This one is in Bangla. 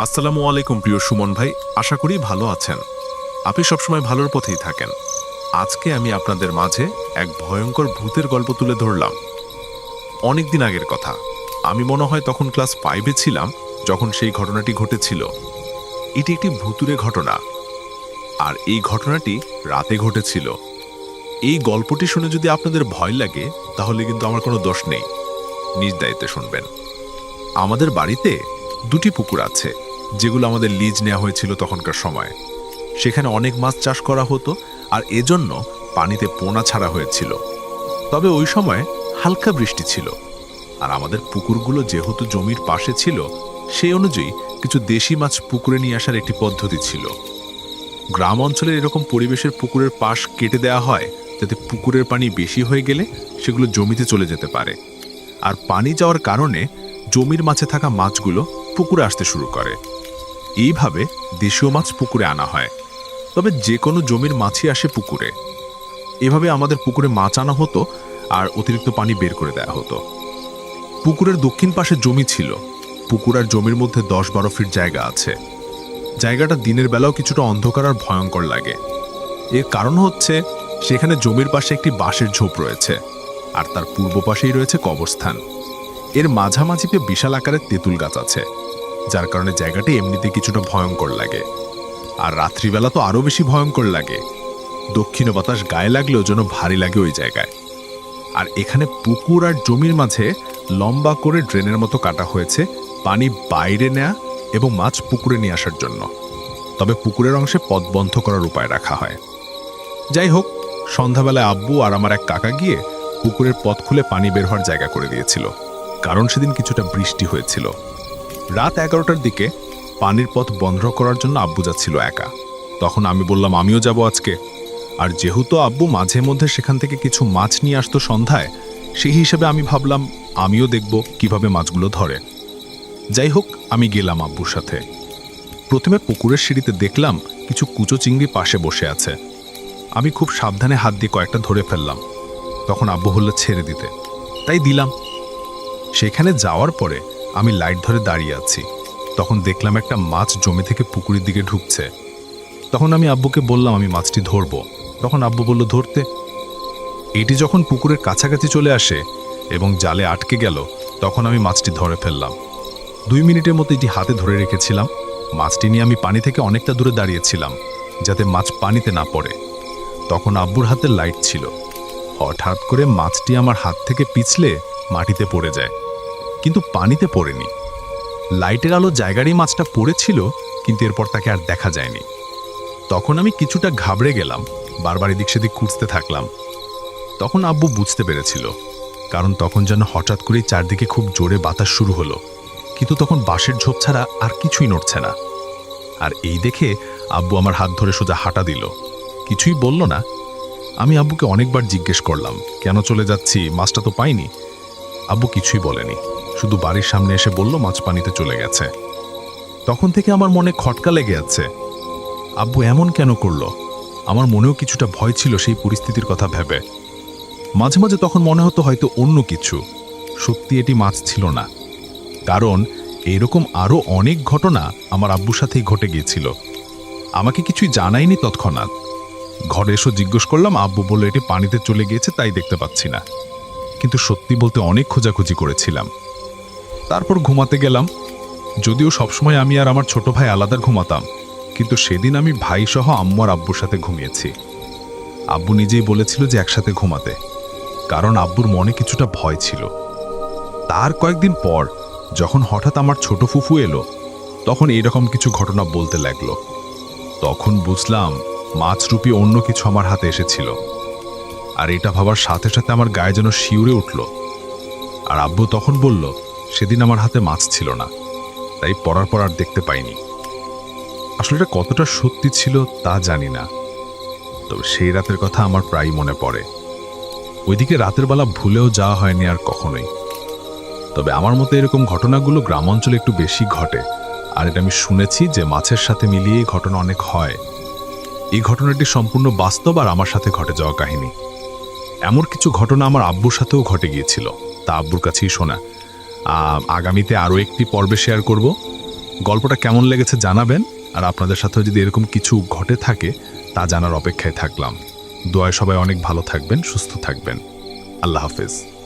আসসালামু আলাইকুম প্রিয় সুমন ভাই, আশা করি ভালো আছেন। আপনি সবসময় ভালোর পথেই থাকেন। আজকে আমি আপনাদের মাঝে এক ভয়ঙ্কর ভূতের গল্প তুলে ধরলাম। অনেক দিন আগের কথা। আমি মনে হয় তখন ক্লাস ফাইভে ছিলাম, যখন সেই ঘটনাটি ঘটেছিল। এটি একটি ভুতুরে ঘটনা। আর এই ঘটনাটি রাতে ঘটেছিল। এই গল্পটি শুনে যদি আপনাদের ভয় লাগে, তাহলে কিন্তু আমার কোনো দোষ নেই। নিজ দায়িত্বে শুনবেন। আমাদের বাড়িতে দুটি পুকুর আছে। যেগুলো আমাদের লিজ নেওয়া হয়েছিল তখনকার সময়। সেখানে অনেক মাছ চাষ করা হতো আর এজন্য পানিতে পোনা ছাড়া হয়েছিল। তবে ওই সময় হালকা বৃষ্টি ছিল আর আমাদের পুকুরগুলো যেহেতু জমির পাশে ছিল, সেই অনুযায়ী কিছু দেশি মাছ পুকুরে নিয়ে আসার একটি পদ্ধতি ছিল। গ্রাম অঞ্চলের এরকম পরিবেশের পুকুরের পাশ কেটে দেওয়া হয় যাতে পুকুরের পানি বেশি হয়ে গেলে সেগুলো জমিতে চলে যেতে পারে। আর পানি যাওয়ার কারণে জমির মাছে থাকা মাছগুলো পুকুরে আসতে শুরু করে। এইভাবে দেশীয় মাছ পুকুরে আনা হয়। তবে যে কোনো জমির মাছই আসে পুকুরে। এভাবে আমাদের পুকুরে মাছ আনা হতো আর অতিরিক্ত পানি বের করে দেওয়া হতো। পুকুরের দক্ষিণ পাশে জমি ছিল। পুকুর আর জমির মধ্যে দশ বারো ফিট জায়গা আছে। জায়গাটা দিনের বেলাও কিছুটা অন্ধকার আর ভয়ঙ্কর লাগে। এর কারণ হচ্ছে, সেখানে জমির পাশে একটি বাঁশের ঝোপ রয়েছে আর তার পূর্ব পাশেই রয়েছে কবরস্থান। এর মাঝামাঝিতে বিশাল আকারের তেঁতুল গাছ আছে। যার কারণে জায়গাটি এমনিতে কিছুটা ভয়ঙ্কর লাগে। আর রাত্রিবেলা তো আরও বেশি ভয়ঙ্কর লাগে। দক্ষিণ বাতাস গায়ে লাগলেও যেন ভারী লাগে ওই জায়গায়। আর এখানে পুকুর আর জমির মাঝে লম্বা করে ড্রেনের মতো কাটা হয়েছে পানি বাইরে নেয়া এবং মাছ পুকুরে নিয়ে আসার জন্য। তবে পুকুরের অংশে পথ বন্ধ করার উপায় রাখা হয়। যাই হোক, সন্ধ্যাবেলায় আব্বু আর আমার এক কাকা গিয়ে পুকুরের পথ খুলে পানি বের হওয়ার জায়গা করে দিয়েছিল। কারণ সেদিন কিছুটা বৃষ্টি হয়েছিল। রাত এগারোটার দিকে পানির পথ বন্ধ করার জন্য আব্বু যাচ্ছিল একা। তখন আমি বললাম, আমিও যাব আজকে। আর যেহেতু আব্বু মাঝে মধ্যে সেখান থেকে কিছু মাছ নিয়ে আসতো সন্ধ্যায়, সেই হিসেবে আমি ভাবলাম, আমিও দেখব কীভাবে মাছগুলো ধরে। যাই হোক, আমি গেলাম আব্বুর সাথে। প্রথমে পুকুরের সিঁড়িতে দেখলাম কিছু কুচো চিংড়ি পাশে বসে আছে। আমি খুব সাবধানে হাত দিয়ে কয়েকটা ধরে ফেললাম। তখন আব্বু হলো ছেড়ে দিতে। তাই দিলাম। সেখানে যাওয়ার পরে আমি লাইট ধরে দাঁড়িয়ে আছি। তখন দেখলাম একটা মাছ জমি থেকে পুকুরের দিকে ঢুকছে। তখন আমি আব্বুকে বললাম, আমি মাছটি ধরবো। তখন আব্বু বলল, ধরতে। এটি যখন পুকুরের কাছাকাছি চলে আসে এবং জালে আটকে গেল, তখন আমি মাছটি ধরে ফেললাম। দুই মিনিটের মতো এটি হাতে ধরে রেখেছিলাম। মাছটি নিয়ে আমি পানি থেকে অনেকটা দূরে দাঁড়িয়েছিলাম, যাতে মাছ পানিতে না পড়ে। তখন আব্বুর হাতে লাইট ছিল। হঠাৎ করে মাছটি আমার হাত থেকে পিছলে মাটিতে পড়ে যায়। কিন্তু পানিতে পড়েনি। লাইটের আলো জায়গারই মাছটা পড়েছিল, কিন্তু এরপর তাকে আর দেখা যায়নি। তখন আমি কিছুটা ঘাবড়ে গেলাম, বারবার এদিক সেদিক খুঁজতে থাকলাম। তখন আব্বু বুঝতে পেরেছিল, কারণ তখন যেন হঠাৎ করেই চারদিকে খুব জোরে বাতাস শুরু হলো, কিন্তু তখন বাঁশের ঝোপ ছাড়া আর কিছুই নড়ছে না। আর এই দেখে আব্বু আমার হাত ধরে সোজা হাঁটা দিল। কিছুই বলল না। আমি আব্বুকে অনেকবার জিজ্ঞেস করলাম, কেন চলে যাচ্ছি? মাছটা তো পাইনি। আব্বু কিছুই বলেনি। শুধু বাড়ির সামনে এসে বলল, মাছ পানিতে চলে গেছে। তখন থেকে আমার মনে খটকা লেগে আছে। আব্বু এমন কেন করল? আমার মনেও কিছুটা ভয় ছিল সেই পরিস্থিতির কথা ভেবে। মাঝে মাঝে তখন মনে হতো হয়তো অন্য কিছু। সত্যি এটি মাছ ছিল না। কারণ এরকম আরও অনেক ঘটনা আমার আব্বুর সাথেই ঘটে গিয়েছিল। আমাকে কিছুই জানায়নি তৎক্ষণাৎ। ঘরে এসে জিজ্ঞেস করলাম, আব্বু বলল, এটি পানিতে চলে গিয়েছে, তাই দেখতে পাচ্ছি না। কিন্তু সত্যি বলতে অনেক খোঁজাখুঁজি করেছিলাম। তারপর ঘুমাতে গেলাম। যদিও সবসময় আমি আর আমার ছোট ভাই আলাদা ঘুমাতাম, কিন্তু সেদিন আমি ভাই সহ আর আব্বুর সাথে ঘুমিয়েছি। আব্বু নিজেই বলেছিল যে একসাথে ঘুমাতে, কারণ আব্বুর মনে কিছুটা ভয় ছিল। তার কয়েকদিন পর যখন হঠাৎ আমার ছোট ফুফু এলো, তখন এরকম কিছু ঘটনা বলতে লাগল। তখন বুঝলাম মাছরূপী অন্য কিছু আমার হাতে এসেছিল, আর এটা ভাবার সাথে সাথে আমার গায়ে যেন শিউরে উঠল। আর আব্বু তখন বলল সেদিন আমার হাতে মাছ ছিল না, তাই পড়ার পর আর দেখতে পাইনি। আসলে এটা কতটা সত্যি ছিল তা জানি না, তবে সেই রাতের কথা আমার প্রায়ই মনে পড়ে। ওইদিকে রাতের বেলা ভুলেও যাওয়া হয়নি আর কখনোই। তবে আমার মতে এরকম ঘটনাগুলো গ্রাম অঞ্চলে একটু বেশি ঘটে, আর এটা আমি শুনেছি যে মাছের সাথে মিলিয়ে ঘটনা অনেক হয়। এই ঘটনাটি সম্পূর্ণ বাস্তব আর আমার সাথে ঘটে যাওয়া কাহিনী। এমন কিছু ঘটনা আমার আব্বুর সাথেও ঘটে গিয়েছিল, তা আব্বুর কাছেই শোনা। আগামীতে আরও একটি পর্বে শেয়ার করব। গল্পটা কেমন লেগেছে জানাবেন, আর আপনাদের সাথেও যদি এরকম কিছু ঘটে থাকে, তা জানার অপেক্ষায় থাকলাম। দোয়ায় সবাই অনেক ভালো থাকবেন, সুস্থ থাকবেন। আল্লাহ হাফেজ।